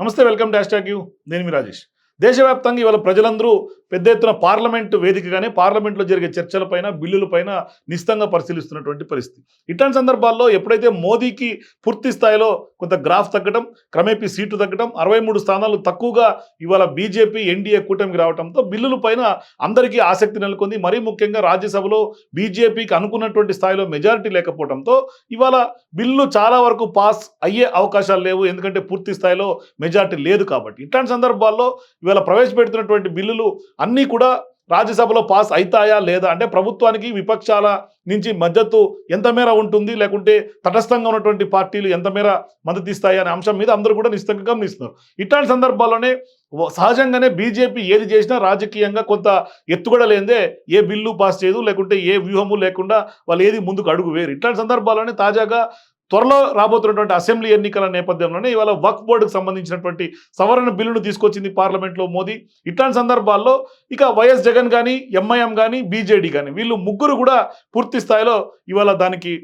నమస్తే welcome dash talk you. నేను మీ రాజేష్. దేశవ్యాప్తంగా ఇవాళ ప్రజలందరూ పెద్ద ఎత్తున పార్లమెంటు వేదికగానే పార్లమెంట్లో జరిగే చర్చలపైన బిల్లులపైన నిశ్చితంగా పరిశీలిస్తున్నటువంటి పరిస్థితి. ఇట్లాంటి సందర్భాల్లో ఎప్పుడైతే మోదీకి పూర్తి స్థాయిలో కొంత గ్రాఫ్ తగ్గడం క్రమేపీ సీటు తగ్గడం అరవై మూడు స్థానాలు తక్కువగా ఇవాళ బీజేపీ ఎన్డీఏ కూటమికి రావడంతో బిల్లుల పైన అందరికీ ఆసక్తి నెలకొంది. మరీ ముఖ్యంగా రాజ్యసభలో బీజేపీకి అనుకున్నటువంటి స్థాయిలో మెజారిటీ లేకపోవడంతో ఇవాళ బిల్లు చాలా వరకు పాస్ అయ్యే అవకాశాలు లేవు. ఎందుకంటే పూర్తి స్థాయిలో మెజారిటీ లేదు కాబట్టి. ఇట్లాంటి సందర్భాల్లో ఇవాళ ప్రవేశపెడుతున్నటువంటి బిల్లులు అన్నీ కూడా రాజ్యసభలో పాస్ అవుతాయా లేదా? అంటే ప్రభుత్వానికి విపక్షాల నుంచి మద్దతు ఎంత మేర ఉంటుంది? లేకుంటే తటస్థంగా ఉన్నటువంటి పార్టీలు ఎంత మేర మద్దతు ఇస్తాయి అనే అంశం మీద అందరూ కూడా నిశ్చితంగా గమనిస్తున్నారు. ఇట్లాంటి సందర్భాల్లోనే సహజంగానే బీజేపీ ఏది చేసినా రాజకీయంగా కొంత ఎత్తుగడ లేదే ఏ బిల్లు పాస్ చేయదు లేకుంటే ఏ వ్యూహము లేకుండా వాళ్ళు ఏది ముందుకు అడుగు వేరు ఇట్లాంటి సందర్భాల్లోనే తాజాగా త్వరలో రాబోతున్నటువంటి అసెంబ్లీ ఎన్నికల నేపథ్యంలోనే ఇవాళ వక్ బోర్డుకు సంబంధించినటువంటి సవరణ బిల్లును తీసుకొచ్చింది పార్లమెంట్లో మోదీ. ఇట్లాంటి సందర్భాల్లో ఇక వైఎస్ జగన్ కానీ ఎంఐఎం కానీ బీజేడీ కానీ వీళ్ళు ముగ్గురు కూడా పూర్తి స్థాయిలో ఇవాళ దానికి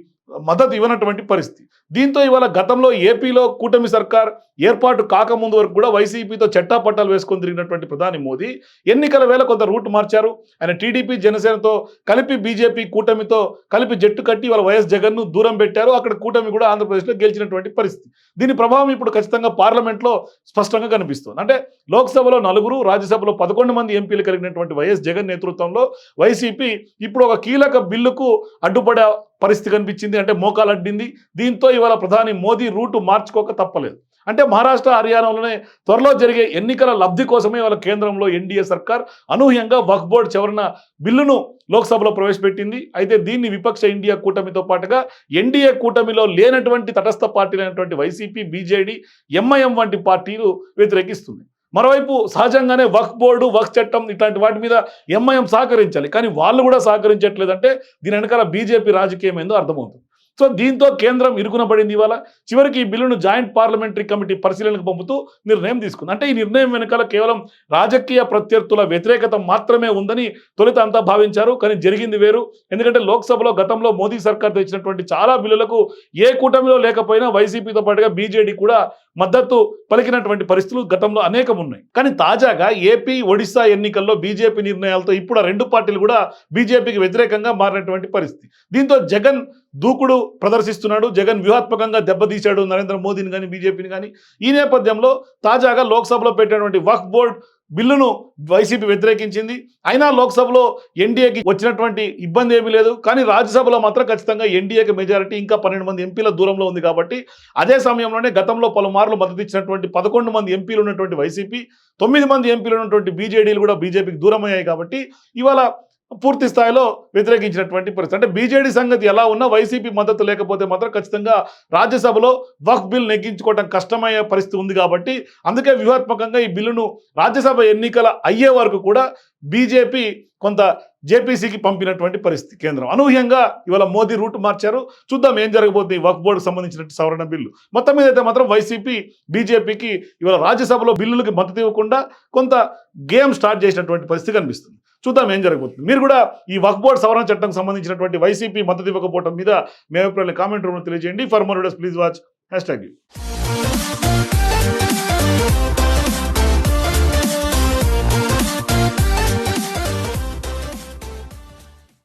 మద్దతు ఇవ్వనటువంటి పరిస్థితి. దీంతో ఇవాళ గతంలో ఏపీలో కూటమి సర్కార్ ఏర్పాటు కాకముందు వరకు కూడా వైసీపీతో చట్టాపట్టాలు వేసుకొని తిరిగినటువంటి ప్రధాని మోదీ ఎన్నికల వేళ కొంత రూట్ మార్చారు. ఆయన టీడీపీ జనసేనతో కలిపి బీజేపీ కూటమితో కలిపి జట్టు కట్టి వాళ్ళ వైఎస్ జగన్ను దూరం పెట్టారు. అక్కడ కూటమి కూడా ఆంధ్రప్రదేశ్లో గెలిచినటువంటి పరిస్థితి. దీని ప్రభావం ఇప్పుడు ఖచ్చితంగా పార్లమెంట్లో స్పష్టంగా కనిపిస్తుంది. అంటే లోక్సభలో నలుగురు రాజ్యసభలో పదకొండు మంది ఎంపీలు కలిగినటువంటి వైఎస్ జగన్ నేతృత్వంలో వైసీపీ ఇప్పుడు ఒక కీలక బిల్లుకు అడ్డుపడే పరిస్థితి కనిపించింది అంటే మోకాలు అడ్డింది. దీంతో ఇవాళ ప్రధాని మోదీ రూటు మార్చుకోక తప్పలేదు. అంటే మహారాష్ట్ర హర్యానాలోనే త్వరలో జరిగే ఎన్నికల లబ్ధి కోసమే వాళ్ళ కేంద్రంలో ఎన్డీఏ సర్కార్ అనూహ్యంగా వక్ బోర్డ్ చివరన బిల్లును లోక్సభలో ప్రవేశపెట్టింది. అయితే దీన్ని విపక్ష ఇండియా కూటమితో పాటుగా ఎన్డీఏ కూటమిలో లేనటువంటి తటస్థ పార్టీలైనటువంటి వైసీపీ బీజేడీ ఎంఐఎం వంటి పార్టీలు వ్యతిరేకిస్తుంది మరోవైపు సహజంగానే వక్ బోర్డు వక్ చట్టం ఇట్లాంటి వాటి మీద ఎంఐఎం సహకరించాలి. కానీ వాళ్ళు కూడా సహకరించట్లేదంటే దీని వెనకాల బీజేపీ రాజకీయం ఏందో అర్థమవుతుంది. సో దీంతో కేంద్రం ఇరుకున పడింది ఇవాళ. చివరికి ఈ బిల్లును జాయింట్ పార్లమెంటరీ కమిటీ పరిశీలనకు పంపుతూ నిర్ణయం తీసుకుంది. అంటే ఈ నిర్ణయం వెనకాల కేవలం రాజకీయ ప్రత్యర్థుల వ్యతిరేకత మాత్రమే ఉందని తొలుత అంతా భావించారు. కానీ జరిగింది వేరు. ఎందుకంటే లోక్సభలో గతంలో మోదీ సర్కార్ తెచ్చినటువంటి చాలా బిల్లులకు ఏ కూటమిలో లేకపోయినా వైసీపీతో పాటుగా బీజేడీ కూడా మద్దతు పలికినటువంటి పరిస్థితులు గతంలో అనేకం ఉన్నాయి కానీ తాజాగా ఏపీ ఒడిశా ఎన్నికల్లో బీజేపీ నిర్ణయాలతో ఇప్పుడు ఆ రెండు పార్టీలు కూడా బీజేపీకి వ్యతిరేకంగా మారినటువంటి పరిస్థితి. దీంతో జగన్ దూకుడు ప్రదర్శిస్తున్నాడు జగన్ వ్యూహాత్మకంగా దెబ్బతీశాడు నరేంద్ర మోదీని కానీ బీజేపీని కానీ ఈ నేపథ్యంలో తాజాగా లోక్సభలో పెట్టినటువంటి వక్ బోర్డ్ బిల్లును వైసీపీ వ్యతిరేకించింది. అయినా లోక్సభలో ఎన్డీఏకి వచ్చినటువంటి ఇబ్బంది ఏమీ లేదు. కానీ రాజ్యసభలో మాత్రం ఖచ్చితంగా ఎన్డీఏకి మెజారిటీ ఇంకా పన్నెండు మంది ఎంపీల దూరంలో ఉంది కాబట్టి అదే సమయంలోనే గతంలో పలుమార్లు మద్దతు ఇచ్చినటువంటి పదకొండు మంది ఎంపీలు ఉన్నటువంటి వైసీపీ తొమ్మిది మంది ఎంపీలు ఉన్నటువంటి బీజేడీలు కూడా బీజేపీకి దూరమయ్యాయి కాబట్టి ఇవాళ పూర్తి స్థాయిలో వ్యతిరేకించినటువంటి పరిస్థితి. అంటే బీజేడీ సంగతి ఎలా ఉన్నా వైసీపీ మద్దతు లేకపోతే మాత్రం ఖచ్చితంగా రాజ్యసభలో వక్ బిల్ నెగ్గించుకోవడం కష్టమయ్యే పరిస్థితి ఉంది కాబట్టి అందుకే వ్యూహాత్మకంగా ఈ బిల్లును రాజ్యసభ ఎన్నికల అయ్యే వరకు కూడా బీజేపీ కొంత జేపీసీకి పంపినటువంటి పరిస్థితి కేంద్రం. అనూహ్యంగా ఇవాళ మోదీ రూట్ మార్చారు. చూద్దాం ఏం జరగబోతుంది ఈ వక్ బోర్డుకు సంబంధించిన సవరణ బిల్లు. మొత్తం మీద అయితే మాత్రం వైసీపీ బీజేపీకి ఇవాళ రాజ్యసభలో బిల్లులకు మద్దతు ఇవ్వకుండా కొంత గేమ్ స్టార్ట్ చేసినటువంటి పరిస్థితి కనిపిస్తుంది. చూద్దాం ఏం జరగబోతుంది. మీరు కూడా ఈ వక్ బోర్డ్ సవరణ చట్టం సంబంధించినటువంటి వైసీపీ మద్దతు ఇవ్వకపోవడం మీద మీ అభిప్రాయాలు కామెంట్ రూమ్లో తెలియజేయండి. For more please watch hashtag you